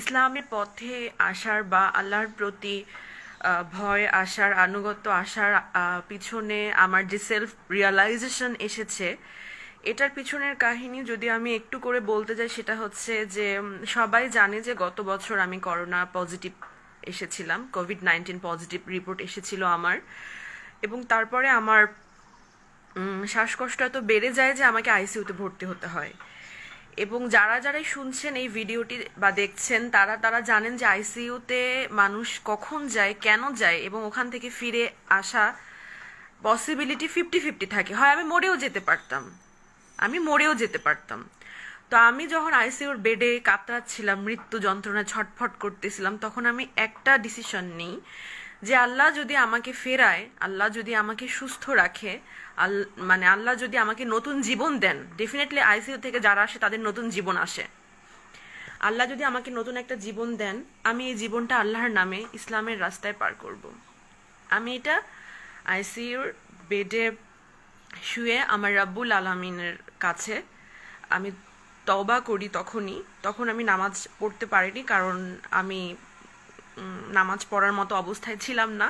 ইসলামের পথে আসার বা আল্লাহর প্রতি ভয় আসার, আনুগত্য আসার পিছনে আমার যে সেলফ রিয়ালাইজেশন এসেছে, এটার পিছনের কাহিনী যদি আমি একটু করে বলতে যাই, সেটা হচ্ছে যে সবাই জানে যে গত বছর আমি করোনা পজিটিভ এসেছিলাম কোভিড নাইন্টিন পজিটিভ রিপোর্ট এসেছিল আমার, এবং তারপরে আমার শ্বাসকষ্ট এত বেড়ে যায় যে আমাকে আইসিউতে ভর্তি হতে হয়। এবং যারা যারাই শুনছেন এই ভিডিওটি বা দেখছেন, তারা তারা জানেন যে আইসিইউতে মানুষ কখন যায়, কেন যায় এবং ওখান থেকে ফিরে আসা পসিবিলিটি ফিফটি ফিফটি থাকে। হয় আমি মরেও যেতে পারতাম। আমি মরেও যেতে পারতাম। তো আমি যখন আইসিইউর বেডে কাতরাচ্ছিলাম, মৃত্যু যন্ত্রণা ছটফট করতেছিলাম, তখন আমি একটা ডিসিশন নিই যে আল্লাহ যদি আমাকে ফেরায়, আল্লাহ যদি আমাকে সুস্থ রাখে মানে আল্লাহ যদি আমাকে নতুন জীবন দেন ডেফিনেটলি আইসিইউ থেকে যারা আসে তাদের নতুন জীবন আসে। আল্লাহ যদি আমাকে নতুন একটা জীবন দেন, আমি এই জীবনটা আল্লাহর নামে ইসলামের রাস্তায় পার করব। আমি এটা আইসিইউর বেডে শুয়ে আমার রাব্বুল আলমিনের কাছে আমি তওবা করি তখনই, তখন আমি নামাজ পড়তে পারিনি, কারণ আমি নামাজ পড়ার মতো অবস্থায় ছিলাম না।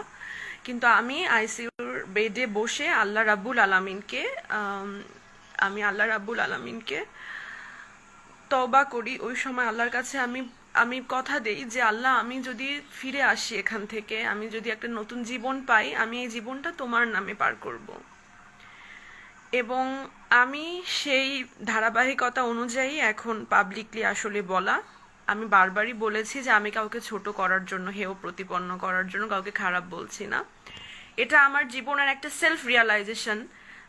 কিন্তু আমি আইসিইউর বেডে বসে আল্লাহ রাব্বুল আলমিনকে আমি আল্লাহ রাব্বুল আলমিনকে তবা করি। ওই সময় আল্লাহর কাছে আমি আমি কথা দেই যে, আল্লাহ, আমি যদি ফিরে আসি এখান থেকে, আমি যদি একটা নতুন জীবন পাই, আমি এই জীবনটা তোমার নামে পার করব। এবং আমি সেই ধারাবাহিকতা অনুযায়ী এখন পাবলিকলি আসলে বলা আমি বারবারই বলেছি যে আমি কাউকে ছোট করার জন্য, হেয় প্রতিপন্ন করার জন্য কাউকে খারাপ বলছি না। এটা আমার জীবনের একটা সেলফ রিয়ালাইজেশন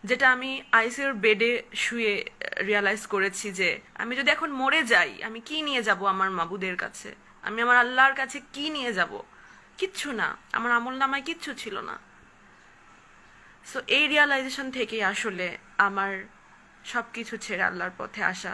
যেটা আমি আইসিউর বেডে শুয়ে রিয়ালাইজ করেছি যে আমি যদি এখন মরে যাই, আমি কি নিয়ে যাব আমার মাবুদের কাছে? আমি আমার আল্লাহর কাছে কি নিয়ে যাব? কিচ্ছু না। আমার আমল নামায় কিচ্ছু ছিল না। সো এই রিয়ালাইজেশন থেকেই আসলে আমার সব কিছু ছেড়ে আল্লাহর পথে আসা।